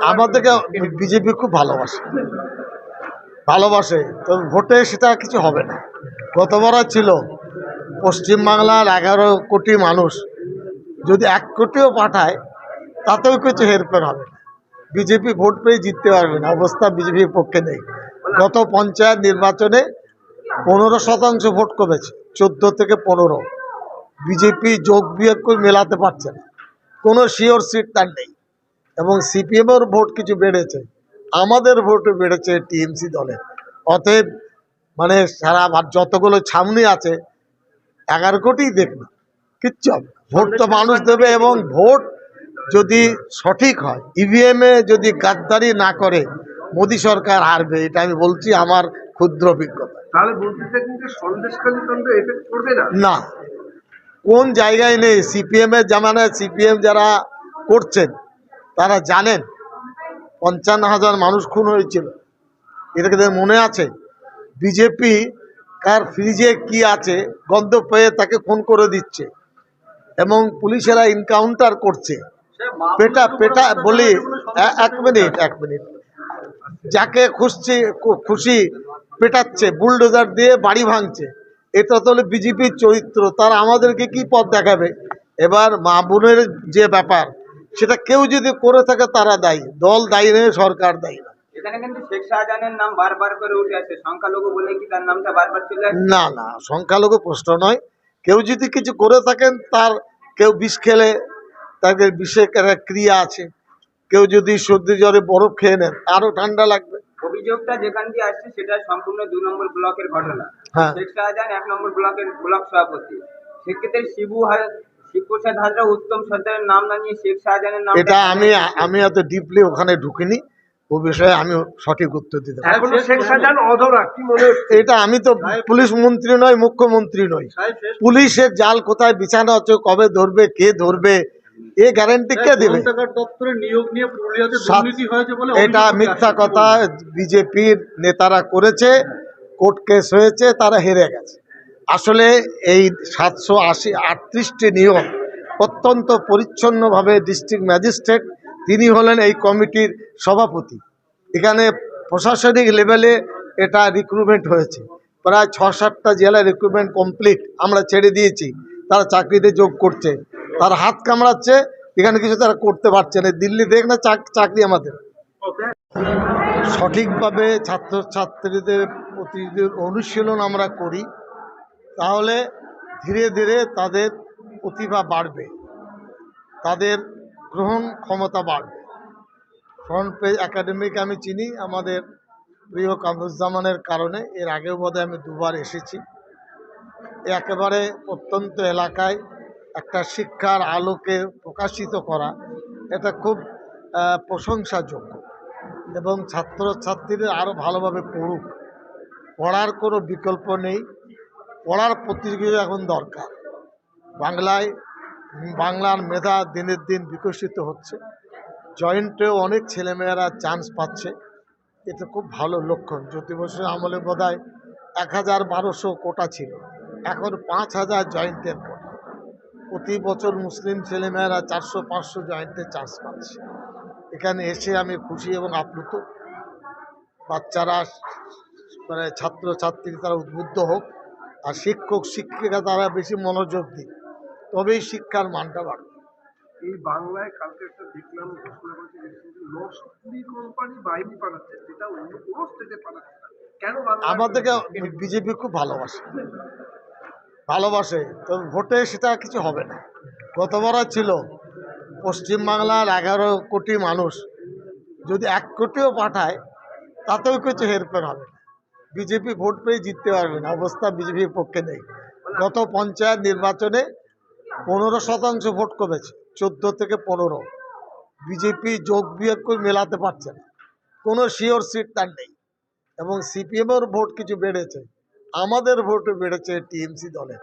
আমাদেরকে বিজেপি খুব ভালোবাসে। ভালোবাসে। তো ভোটে সেটা কিছু হবে না। গতবার ছিল পশ্চিমবাংলার এগারো কোটি মানুষ। যদি এক কোটিও পাঠায় তাতেও কিছু হেরফের হবে না। বিজেপি ভোট পেয়ে জিততে পারবে না। অবস্থা বিজেপির পক্ষে নেই। গত পঞ্চায়েত নির্বাচনে পনেরো শতাংশ ভোট কমেছে। চোদ্দ থেকে পনেরো। বিজেপি যোগ বিয়োগ করে মেলাতে পারছে না। কোনো শিওর সিট তার নেই। এবং সিপিএমের ভোট কিছু বেড়েছে। আমাদের ভোটও বেড়েছে টিএমসি দলে। অতএব মানে সারা যতগুলো ছামনি আছে এগারো কোটি দেখবে কিচ্ছু হবে ভোট তো মানুষ দেবে এবং ভোট যদি সঠিক হয় ইভিএমে যদি গাদ্দারি না করে মোদী সরকার হারবে এটা আমি বলছি আমার ক্ষুদ্র অভিজ্ঞতা। না। না। কোন জায়গায় নেই? সিপিএম এর জামানায় সিপিএম যারা করছেন তারা জানেন। পঞ্চান্ন হাজার মানুষ খুন হয়েছিল। এটা তাদের মনে আছে, বিজেপি কার ফ্রিজে কি আছে, গন্ধ পেয়ে তাকে খুন করে দিচ্ছে এবং পুলিশেরা এনকাউন্টার করছে। পেটা পেটা বলি এক মিনিট এক মিনিট যাকে খুশি খু- খুশি পেটাচ্ছে বুলডোজার দিয়ে বাড়ি ভাঙছে। এটা তো হলো বিজেপির চরিত্র, তারা আমাদেরকে কি পথ দেখাবে? এবার মা বোনের যে ব্যাপার সেটা কেউ যদি করে থাকে তারা দায়ী। দল দায়ী নয় সরকার দায়ী না কিন্তু শেখ শাহজাহানের নাম বারবার করে উঠে আসে। সংখ্যালঘু বলে কি তার নামটা বারবার চলে আসে? না না সংখ্যালঘু প্রশ্ন নয়। কেউ যদি কিছু করে থাকেন তার কেউ বিষ খেলে তাদের বিষের একটা ক্রিয়া আছে। কেউ যদি সর্দি জ্বরে বরফ খেয়ে নেন তারও ঠান্ডা লাগবে। অভিযোগটা যেখান দিয়ে আসছে সেটা সম্পূর্ণ দুই নম্বর ব্লকের ঘটনা। হ্যাঁ। শেখ শাহজাহান এক নম্বর ব্লকের ব্লক সভাপতি। সেক্ষেত্রে শিবু হা- শিবপ্রসাদ হাজরা উত্তম সর্দারের নাম না নিয়ে শেখ শাহজাহানের নাম এটা আমি আমি এত ডিপলি ওখানে ঢুকিনি। ও বিষয়ে আমি সঠিক উত্তর দিতে মনে এটা আমি তো পুলিশ মন্ত্রী নয় মুখ্যমন্ত্রী নই। পুলিশের জাল কোথায় বিছানো হচ্ছে কবে ধরবে কে ধরবে এ গ্যারান্টি কে দেবে? দপ্তরের নিয়োগ নিয়ে পুরুলিয়াতে সাত- দুর্নীতি হয়েছে বলে এটা মিথ্যা কথা বিজেপির নেতারা করেছে কোর্ট কেস হয়েছে তারা হেরে গেছে। আসলে এই সাতশো আশি, আটত্রিশটি নিয়ম অত্যন্ত পরিচ্ছন্নভাবে ডিস্ট্রিক্ট ম্যাজিস্ট্রেট, তিনি হলেন এই কমিটির সভাপতি। এখানে প্রশাসনিক লেভেলে এটা রিক্রুটমেন্ট হয়েছে। প্রায় ছ সাতটা জেলা রিক্রুটমেন্ট কমপ্লিট আমরা ছেড়ে দিয়েছি। তারা চাকরিতে যোগ করছে। তারা হাত কামড়াচ্ছে, এখানে কিছু তারা করতে পারছে না। দিল্লি দেখ না চাকরি আমাদের। সঠিকভাবে ছাত্রছাত্রীদের প্রতিদিন অনুশীলন আমরা করি তাহলে ধীরে ধীরে তাদের প্রতিভা বাড়বে। তাদের গ্রহণ ক্ষমতা বাড়বে। ফ্রন্ট পেজ একাডেমিক আমি চিনি, আমাদের প্রিয় কামরুজ্জামানের কারণে। এর আগেও বোধহয় আমি দুবার এসেছি। একেবারে প্রত্যন্ত এলাকায় একটা শিক্ষার আলোকে প্রকাশিত করা, এটা খুব প্রশংসাযোগ্য। এবং ছাত্র ছাত্রছাত্রীদের আরও ভালোভাবে পড়ুক। পড়ার কোনো বিকল্প নেই। পড়ার প্রতিযোগিতা এখন দরকার। বাংলায়, বাংলার মেধা দিনের দিন বিকশিত হচ্ছে। জয়েন্টেও অনেক ছেলেমেয়েরা চান্স পাচ্ছে। এটা খুব ভালো লক্ষণ। জ্যোতি বসুর আমলে বোধহয় এক হাজার বারোশো কোটা ছিল। এখন পাঁচ হাজার জয়েন্টের কোটা। প্রতি বছর মুসলিম ছেলেমেয়েরা চারশো পাঁচশো জয়েন্টে চান্স পাচ্ছে। এখানে এসে আমি খুশি এবং আপ্লুত। বাচ্চারা মানে ছাত্রছাত্রী তারা উদ্বুদ্ধ হোক। আর শিক্ষক শিক্ষিকা তারা বেশি মনোযোগ দিক তবেই শিক্ষার মানটা বাড়বে। এই বাংলায় কালকে একটা দেখলাম ঘোষণা করেছে recently, কোম্পানি বাইরে পাঠাচ্ছে যেটা অন্য কোনো স্টেটে পাঠাচ্ছে কেন আমাদেরকে বিজেপি খুব ভালোবাসে। ভালোবাসে তো ভোটে সেটা কিছু হবে না। গতবার ছিল পশ্চিমবাংলার এগারো কোটি মানুষ যদি এক কোটিও পাঠায় তাতেও কিছু হেরফের হবে না। বিজেপি ভোট পেয়ে জিততে পারবে না অবস্থা বিজেপির পক্ষে নেই। গত পঞ্চায়েত নির্বাচনে পনেরো শতাংশ ভোট কমেছে চোদ্দ থেকে পনেরো। বিজেপি যোগ বিয়োগ করে মেলাতে পারছে না কোনো শিওর সিট তার নেই। এবং সিপিএমের ভোট কিছু বেড়েছে আমাদের ভোটও বেড়েছে টিএমসি দলে।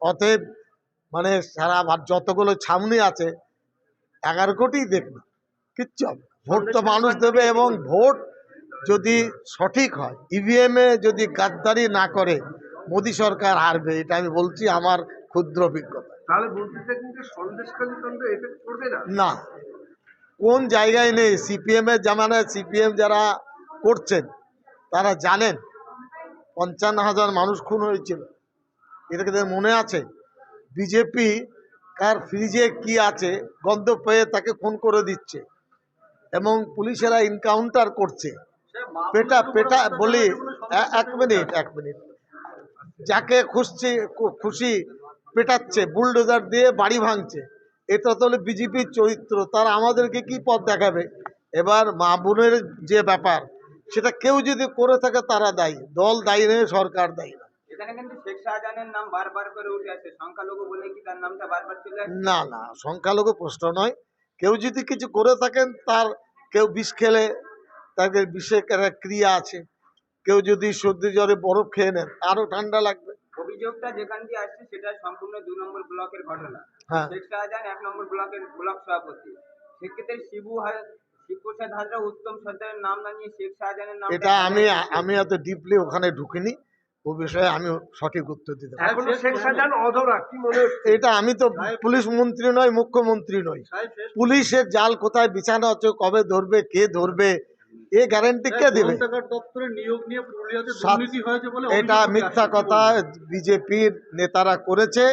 অতএব মানে সারা যতগুলো ছামনি আছে এগারো কোটি দেখবে কিচ্ছু ভোট তো মানুষ দেবে এবং ভোট যদি সঠিক হয় ইভিএমে যদি গাদ্দারি না করে মোদী সরকার হারবে এটা আমি বলছি আমার ক্ষুদ্র অভিজ্ঞতা। না? কোন জায়গায় নেই সিপিএমের জামানায় সিপিএম যারা করছেন তারা জানেন পঞ্চান্ন হাজার মানুষ খুন হয়েছিল। এটা কি মনে আছে? বিজেপি কার ফ্রিজে কি আছে গন্ধ পেয়ে তাকে খুন করে দিচ্ছে। এবং পুলিশেরা এনকাউন্টার করছে। পেটা পেটা বলি এক মিনিট এক মিনিট। যাকে খুশি খুশি পেটাচ্ছে বুলডোজার দিয়ে বাড়ি ভাঙছে। এটা তো হলো বিজেপির চরিত্র তার আমাদেরকে কি পথ দেখাবে? এবার মা বোনের যে ব্যাপার সেটা কেউ যদি করে থাকে তারা দায়ী। দল দায়ী নয় সরকার দায়ী না না না সংখ্যালঘু প্রশ্ন নয়। কেউ যদি কিছু করে থাকেন তার কেউ বিষ খেলে তাদের বিষের একটা ক্রিয়া আছে। কেউ যদি সর্দি জ্বরে বরফ খেয়ে নেন তারও ঠান্ডা লাগবে। অভিযোগটা যেখান দিয়ে আসছে সেটা সম্পূর্ণ দুই নম্বর ব্লকের ঘটনা। হ্যাঁ। শেখ শাহজাহান এক নম্বর ব্লকের ব্লক সভাপতি। সেক্ষেত্রে শিবু শিবপ্রসাদ হাজরা উত্তম সর্দারের নাম না নিয়ে শেখ শাহজাহানের নাম এটা আমি আমি এত ডিপলি ওখানে ঢুকিনি। ও বিষয়ে আমি সঠিক উত্তর দিতে পারি শেখ শাহজাহান অধরা কি এটা আমি তো পুলিশ মন্ত্রী নয় মুখ্যমন্ত্রী নই। পুলিশের জাল কোথায় বিছানো হচ্ছে কবে ধরবে কে ধরবে এ গ্যারান্টি কে দেবে? এটা মিথ্যা কথা বিজেপির নেতারা করেছে।